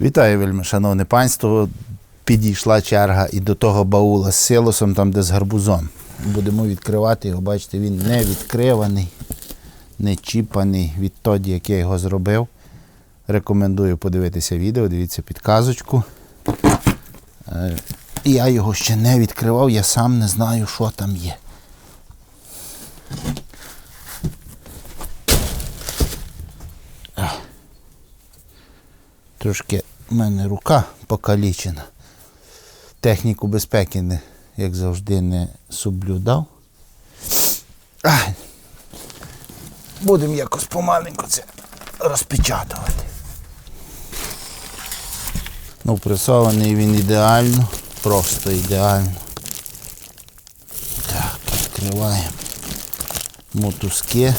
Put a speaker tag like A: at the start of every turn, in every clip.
A: Вітаю, вельми, шановне панство. Підійшла черга і до того баула з силосом, там де з гарбузом. Будемо відкривати його. Бачите, він не відкриваний, не чіпаний відтоді, як я його зробив. Рекомендую подивитися відео, дивіться підказочку. Е, Я його ще не відкривав, я сам не знаю, що там є. Трошки в мене рука покалічена. Техніку безпеки, не, як завжди, не соблюдав. Будемо якось помаленьку це розпечатувати. Ну, пресований він ідеально, просто ідеально. Так, відкриваємо мотузки.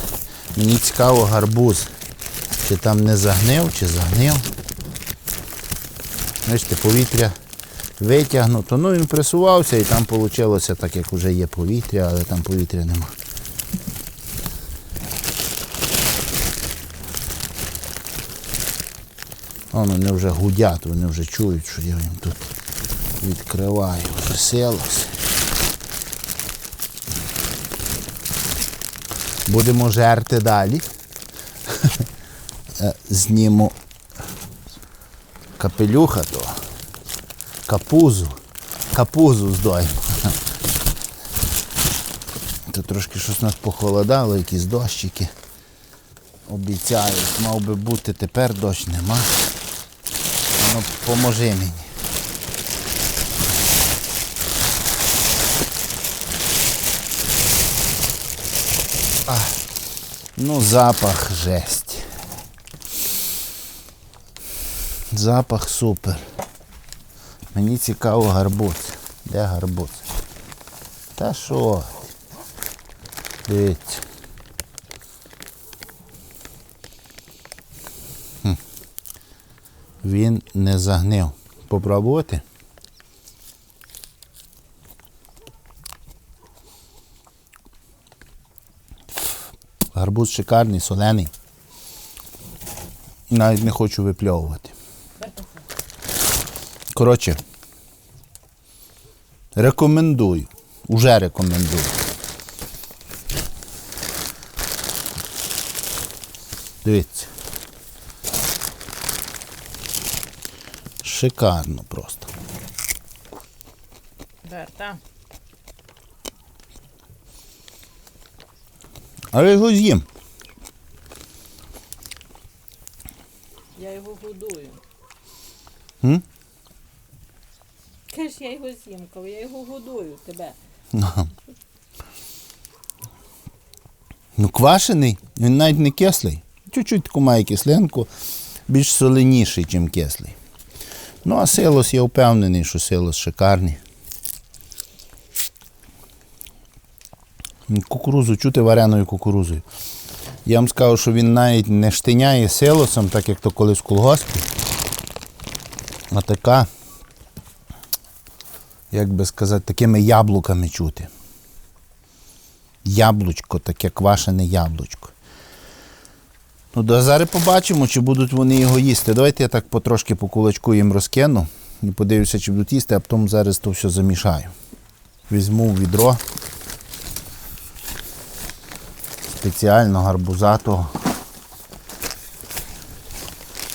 A: Мені цікаво гарбуз. Чи там не загнив, чи загнив. Бачите, повітря витягнуто. Ну він присувався і там вийшло так, як вже є повітря, але там повітря нема. Вон вони вже гудять, вони вже чують, що я їм тут відкриваю вже селос. Будемо жерти далі. Е, Зніму капелюха то. Капузу. Капузу здоймо. Тут трошки щось нас похолодало, якісь дощики. Обіцяють, мав би бути, тепер дощ нема. Ну, поможи мені. А, ну, запах жесть. Запах супер. Мені цікаво гарбуз. Де гарбуз? Та що? Дивіться. Хм. Він не загнив. Попробувати? Гарбуз шикарний, солений. Навіть не хочу випльовувати. Коротше, рекомендую. Уже рекомендую. Дивіться. Шикарно просто.
B: Берта.
A: Але його з'їм.
B: Я його годую.
A: М?
B: Кажеш, я його з'їм, коли я його годую тебе.
A: Ну, квашений, він навіть не кислий. Чуть-чуть таку має кислинку, більш соленіший, ніж кислий. Ну, а силос, я впевнений, що силос шикарний. Кукурузу чути вареною кукурузою. Я вам скажу, що він навіть не штиняє силосом, так як то колись в колгоспі. А така, як би сказати, такими яблуками чути. Яблучко, таке квашене яблучко. Ну, да, зараз побачимо, чи будуть вони його їсти. Давайте я так потрошки по кулачку їм розкину і подивлюся, чи будуть їсти, а потім зараз то все замішаю. Візьму відро. Спеціально гарбузатого.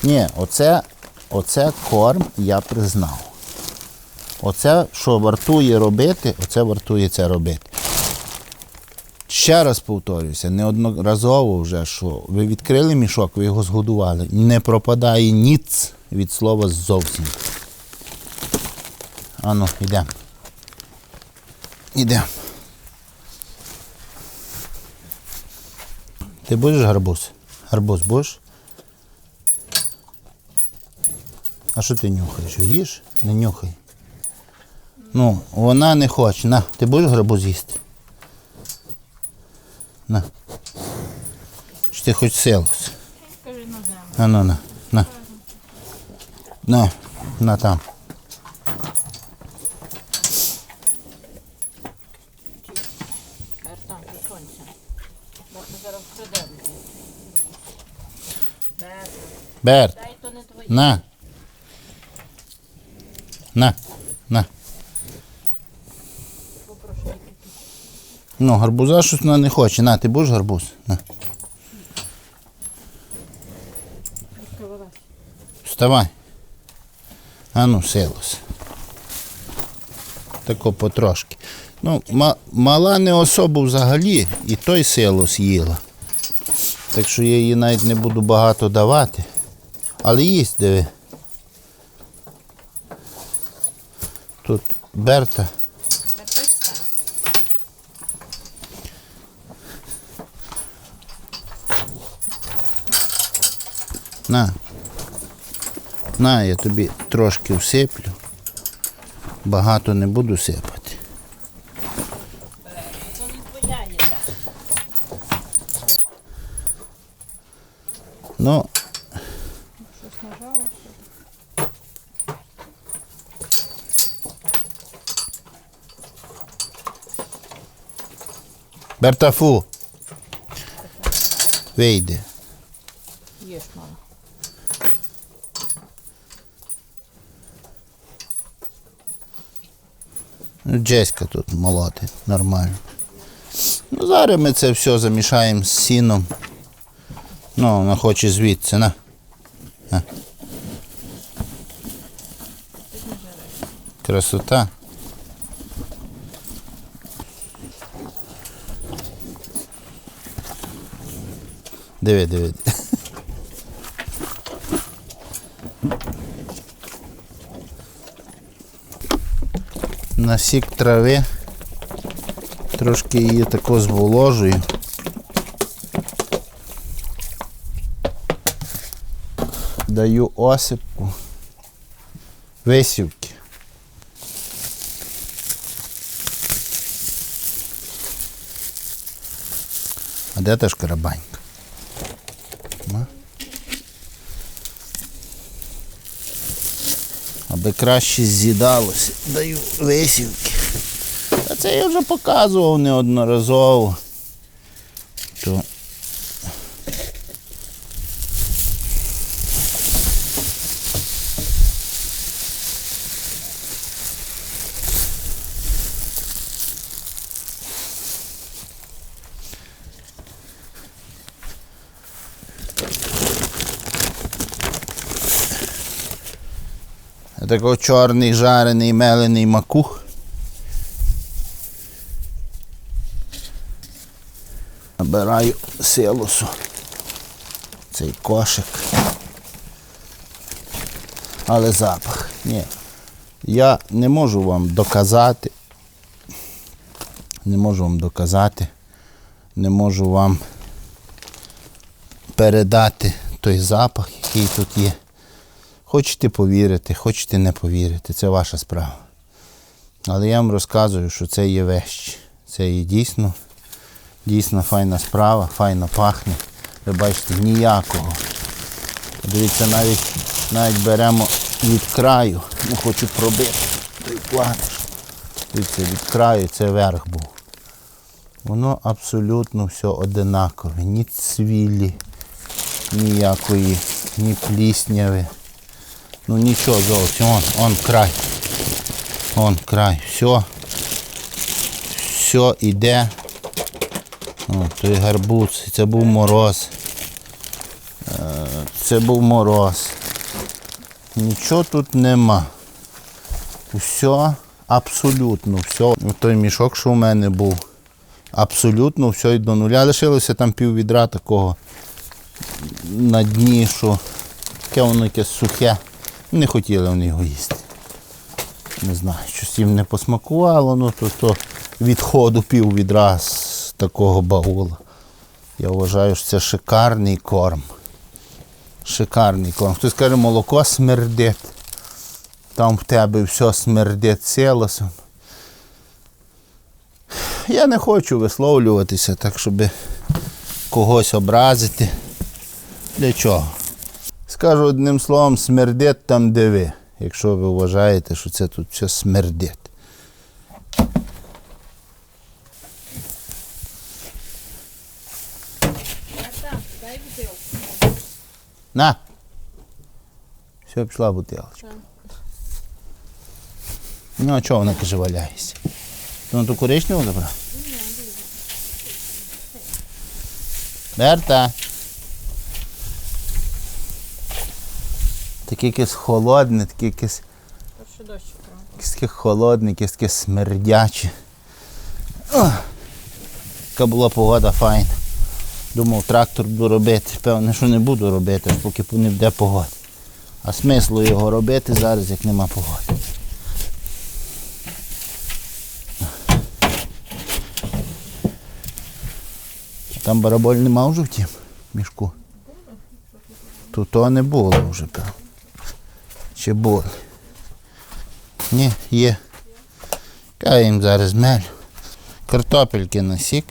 A: Ні, оце, оце корм я признав. Оце, що вартує робити, оце вартує це робити. Ще раз повторюся, неодноразово вже, що ви відкрили мішок, ви його згодували. Не пропадає ніц від слова зовсім. Ану, йдемо. Йдемо. Ти будеш гарбуз? Гарбуз будеш? А що ти нюхаєш? Їж? Не нюхай. Ну, вона не хоче. На, ти будеш гарбуз їсти? На. Чи ти хоч силос?
B: Скажи на землю.
A: На, на, на, на. На, на там. Берт. На, на. Ну, гарбуза щось вона не хоче. На, ти будеш гарбуз? На. Вставай. А ну, силос. Тако потрошки. Ну, ма- мала не особу взагалі, і той силос їла. Так що я їй навіть не буду багато давати. Але їсть, диви. Тут Берта. На. На, я тобі трошки всиплю. Багато не буду сипати. Ну. Бертафу. Вийди.
B: Їж, мама.
A: Джеська тут молотить, нормально. Ну, зараз ми це все замішаємо з сіном. Ну, вона хоче звідси, на. на. Красота. Диви, диви. Диви. Насік трави. Трошки її тако зволожую. Даю осипку. Висівки. А де та шкарабанька? Аби краще з'їдалося, даю висівки. Та це я вже показував неодноразово. То... Такий чорний жарений мелений макух. Набираю силосу. Цей кошик. Але запах. Ні. Я не можу вам доказати. Не можу вам доказати. Не можу вам передати той запах, який тут є. Хочете повірити, хочете не повірити, це ваша справа. Але я вам розказую, що це є вещі. Це є дійсно, дійсно файна справа, файно пахне. Ви бачите, ніякого. Дивіться, навіть, навіть беремо від краю. Ну, хочу пробити. Дивіться, від краю це верх був. Воно абсолютно все одинакове. Ні цвілі, ніякої, ні плісняви. Ну нічого зовсім, он, он край. Он край. Все. Все іде. О, той гарбуз. Це був мороз. Е, Це був мороз. Нічого тут нема. Все, абсолютно все. Той мішок, що у мене був. Абсолютно все і до нуля. Лишилося там пів відра такого на дні, що таке воно якесь сухе. Не хотіли вони його їсти. Не знаю, щось їм не посмакувало, ну то, то відходу пів відра з такого баула. Я вважаю, що це шикарний корм. Шикарний корм. Хтось каже, молоко смердить. Там в тебе все смердить силосом. Я не хочу висловлюватися так, щоб когось образити. Для чого? Скажу одним словом, смердить там, де ви, якщо ви вважаєте, що це тут все смердить. На! Все, пішла бутилочка. Ну, а чого вона каже валяється? Ну, ту коричневу забрав? Берта. Таке якесь холодне, таке якесь,
B: прямо.
A: якесь таке холодне, якесь таке смердяче. Така була погода файна. Думав, трактор буду робити. Певне, що не буду робити, поки не буде погода. А смислу його робити зараз, як нема погоди. Там бараболь нема вже в тім мішку. Тут то не було вже, певно. Чи було? Ні, є. Я їм зараз мелю. Картопельки насік.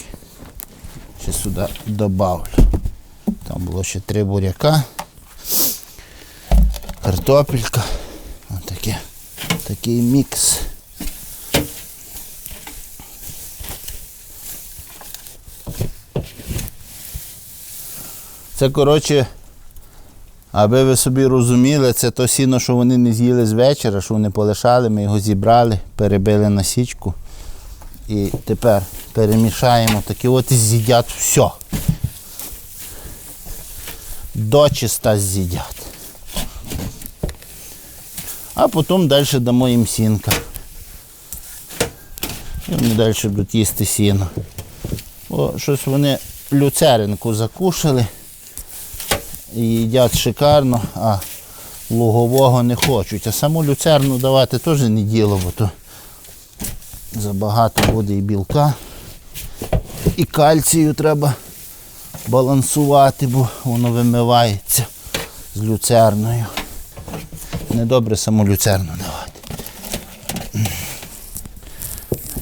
A: Ще сюди добавлю. Там було ще три буряка. Картопелька. Отаке. Такий мікс. Це, коротше, аби ви собі розуміли, це то сіно, що вони не з'їли з вечора, що вони полишали, ми його зібрали, перебили на січку. І тепер перемішаємо такі от і з'їдять все. Дочиста з'їдять. А потім далі дамо їм сінка. І вони далі будуть їсти сіно. Бо щось вони люцеринку закушали і їдять шикарно, а лугового не хочуть. А саму люцерну давати теж не діло, бо то забагато буде і білка. І кальцію треба балансувати, бо воно вимивається з люцерною. Недобре саму люцерну давати.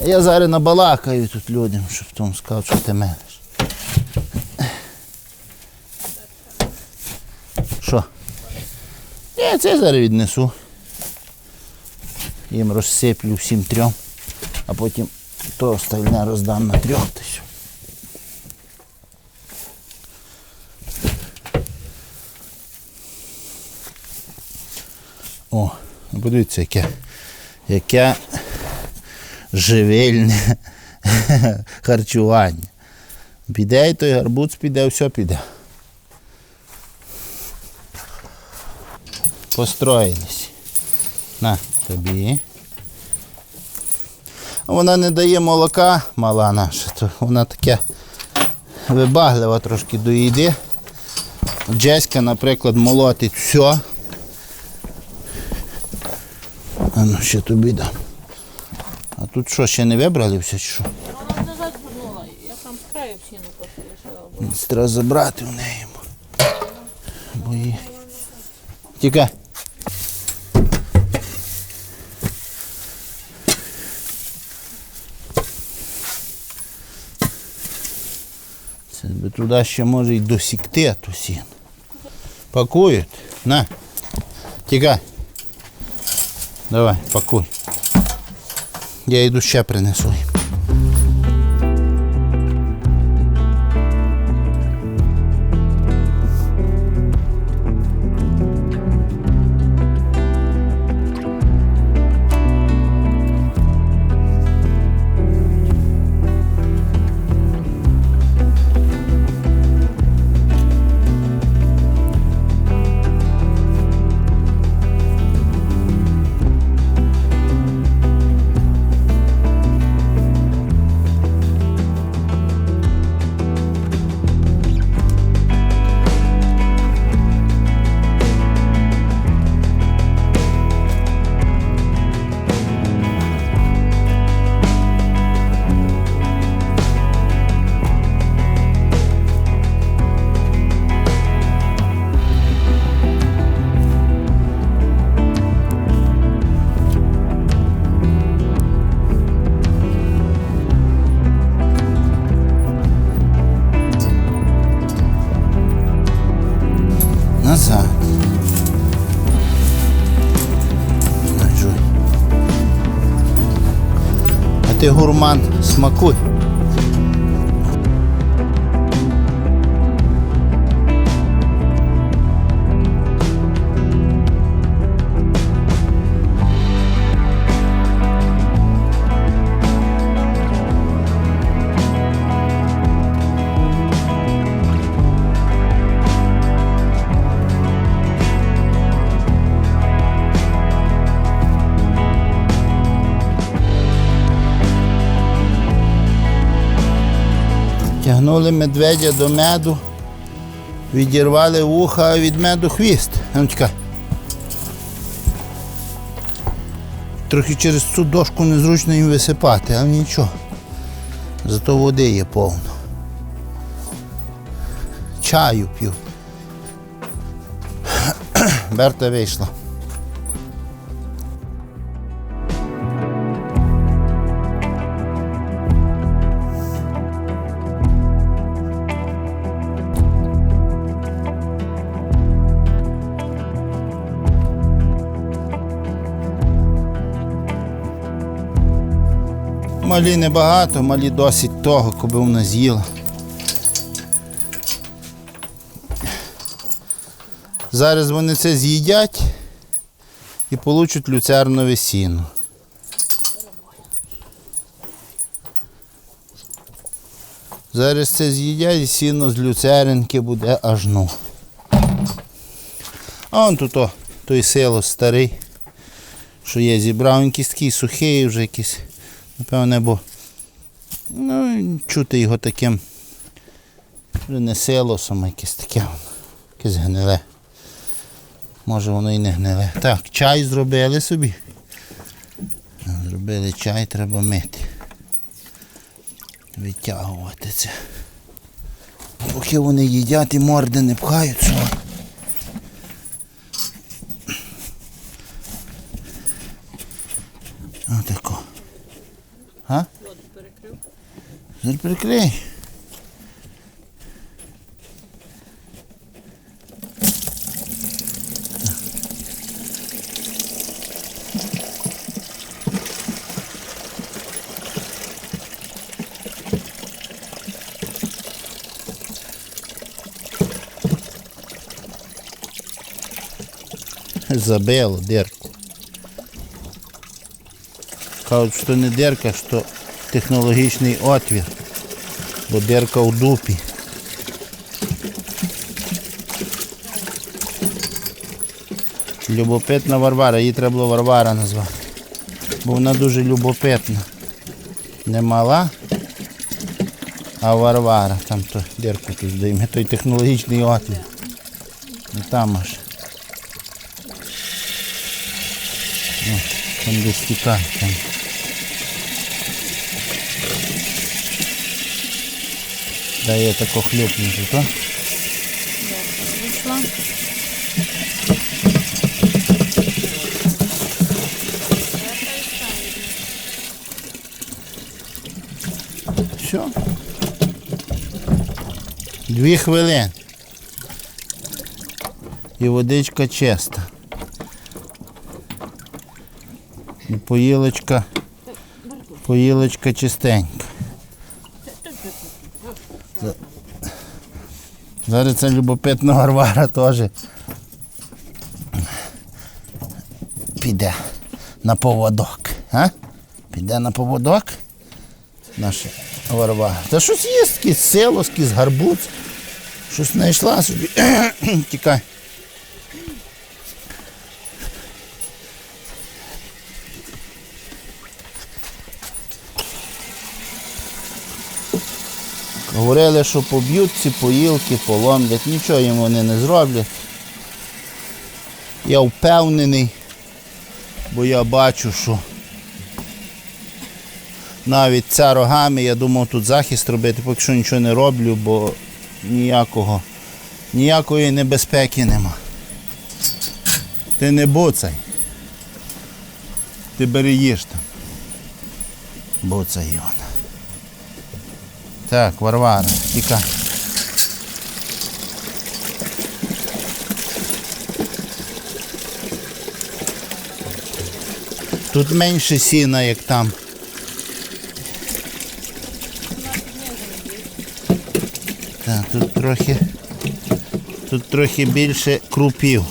A: Я зараз набалакаю тут людям, щоб тому сказав, що ти мелиш. Я це зараз віднесу. Їм розсиплю всім трьом, а потім то остальне роздам на трьох. Та. О, подивіться, яке, яке живильне харчування. Піде і той гарбуз піде, все піде. Построїлись. На, тобі. Вона не дає молока, мала наша, то вона таке вибаглива трошки до їди. Джеська, наприклад, молотить все. А ну ще тобі дам. А тут що, ще не вибрали все чи що?
B: Вона назад вернула. Я там з краю бо
A: Це Треба забрати в неї. Бо її... Тікай. Би туди ще може й досікти ту сіну. Пакують. На. Тікай. Давай, пакуй. Я йду ще принесу Назад. На. А ти гурман, смакуй. Тягнули медведя до меду, відірвали вуха, від меду хвіст. Ну чекай. Трохи через цю дошку незручно їм висипати, але нічого. Зато води є повно. Чаю п'ю. Берта вийшла. Малі небагато, малі досить того, коби вона з'їла. Зараз вони це з'їдять і получать люцернове сіно. Зараз це з'їдять і сіно з люцеринки буде аж ну. А вон тут о, той село старий, що є, зібрав він такий сухий вже якийсь. Напевне, бо ну, чути його таким вже не якесь таке. Якесь гниле. Може воно і не гниле. Так, чай зробили собі. Зробили чай, треба мити. Витягувати це. Поки вони їдять і морди не пхають свої. Отако. А?
B: Воду перекрив.
A: Зараз прикрий. Кажуть, що не дирка, що технологічний отвір, бо дирка у дупі. Любопитна Варвара, її треба було Варвара назвати. Бо вона дуже любопитна. Не мала, а Варвара. Там то дирку тут здаємо. Той технологічний отвір. І там аж. О, там десь тікає. Там. Дає тако хлюпнути, то?
B: Вийшла.
A: Все. Дві хвилини. І водичка чиста. І поїлочка, поїлочка чистенька. За- Зараз це любопитна Варвара теж піде на поводок. А? Піде на поводок наша Варвара. Та щось є, якийсь село, якийсь гарбуз. Щось знайшла собі. Тікай. Говорили, що поб'ють ці поїлки, поломлять, нічого їм вони не зроблять. Я впевнений, бо я бачу, що навіть ця рогами, я думав тут захист робити, поки що нічого не роблю, бо ніякого, ніякої небезпеки нема. Ти не буцай. Ти бери їж там. Буцай вона. Так, Варвара, тікай. Тут менше сіна, як там. Так, тут трохи. Тут трохи більше крупів.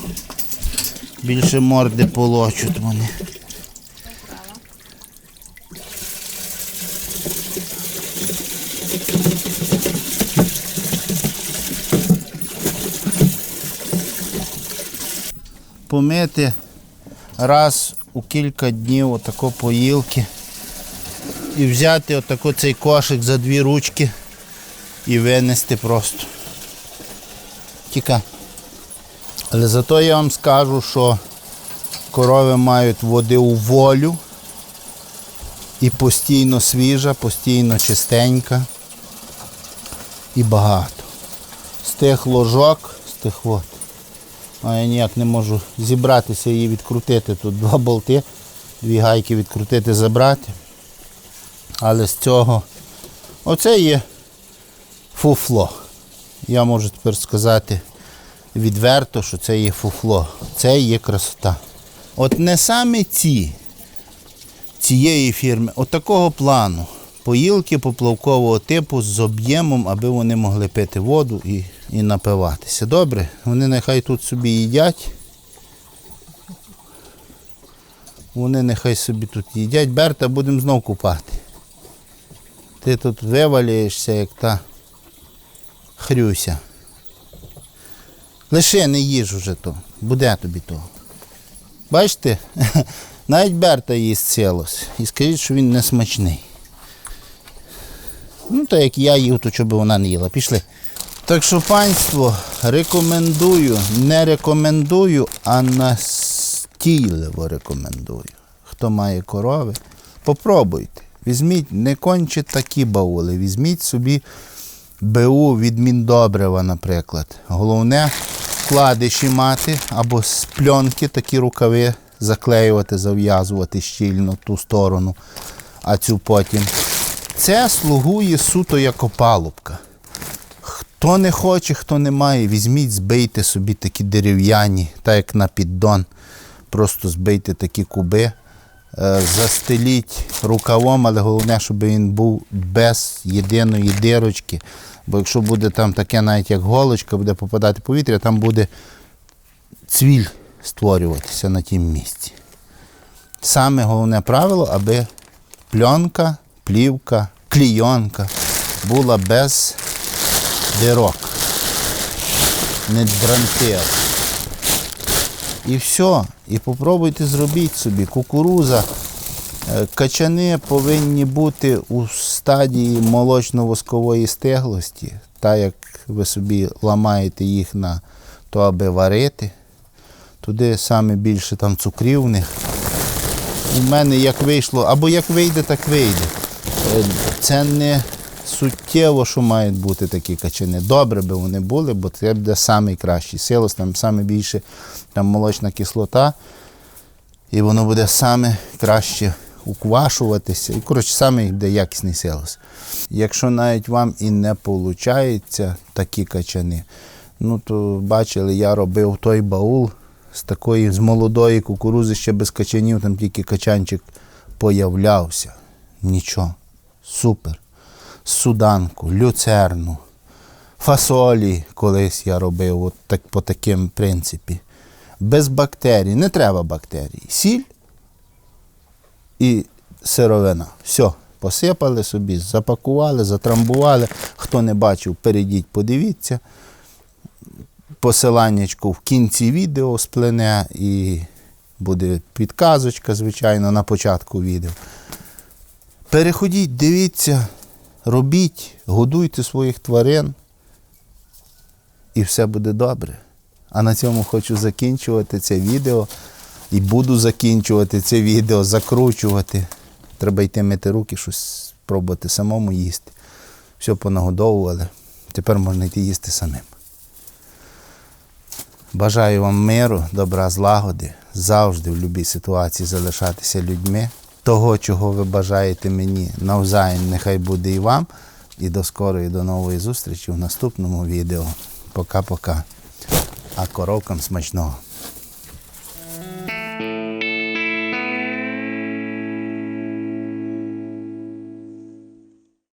A: Більше морди полочуть вони. Помити раз у кілька днів отако поїлки і взяти отако цей кошик за дві ручки і винести просто. Тікай. Але зато я вам скажу, що корови мають води у волю і постійно свіжа, постійно чистенька і багато. З тих ложок, з тих от. А я ніяк не можу зібратися і відкрутити. Тут два болти, дві гайки відкрутити, забрати. Але з цього оце є фуфло. Я можу тепер сказати відверто, що це є фуфло. Це є красота. От не саме ці цієї фірми, от такого плану. Поїлки поплавкового типу з об'ємом, аби вони могли пити воду і, і напиватися. Добре, вони нехай тут собі їдять. Вони нехай собі тут їдять. Берта, будемо знов купати. Ти тут вивалюєшся, як та хрюся. Лише не їж уже то. Буде тобі то. Бачите, навіть Берта їсть цілос. І скажіть, що він не смачний. Ну, то як я їв, то щоб вона не їла. Пішли. Так що, панство, рекомендую, не рекомендую, а настійливо рекомендую. Хто має корови, попробуйте. Візьміть, не конче такі баули, візьміть собі БУ від Міндобрива, наприклад. Головне вкладиші мати або з пленки такі рукави заклеювати, зав'язувати щільно ту сторону, а цю потім. Це слугує суто як опалубка. Хто не хоче, хто не має, візьміть, збийте собі такі дерев'яні, так як на піддон. Просто збийте такі куби, е, застеліть рукавом, але головне, щоб він був без єдиної дирочки. Бо якщо буде там таке, навіть як голочка, буде попадати повітря, там буде цвіль створюватися на тім місці. Саме головне правило, аби пленка, плівка, клійонка була без дирок. Не дрантила. І все. І попробуйте зробіть собі. Кукуруза. Е, Качани повинні бути у стадії молочно-воскової стеглості, так як ви собі ламаєте їх на то, аби варити. Туди саме більше там цукрів в них. У мене як вийшло, або як вийде, так вийде. Е, Це не суттєво, що мають бути такі качани. Добре би вони були, бо це буде найкращий силос, там саме більше там молочна кислота, і воно буде саме краще уквашуватися. І, коротше, саме буде якісний силос. Якщо навіть вам і не виходить такі качани, ну то бачили, я робив той баул з такої, з молодої кукурузи ще без качанів, там тільки качанчик появлявся. Нічого. Супер. Суданку, люцерну, фасолі колись я робив от так, по таким принципі. Без бактерій. Не треба бактерій. Сіль і сировина. Все. Посипали собі, запакували, затрамбували. Хто не бачив, перейдіть, подивіться. Посиланнячко в кінці відео сплене і буде підказочка, звичайно, на початку відео. Переходіть, дивіться, робіть, годуйте своїх тварин, і все буде добре. А на цьому хочу закінчувати це відео. І буду закінчувати це відео, закручувати. Треба йти мити руки, щось спробувати самому їсти. Все понагодовували. Тепер можна йти їсти самим. Бажаю вам миру, добра, злагоди, завжди в будь-якій ситуації залишатися людьми. Того, чого ви бажаєте мені, навзаєм, нехай буде і вам. І до скорої, до нової зустрічі в наступному відео. Пока-пока. А коровкам смачного.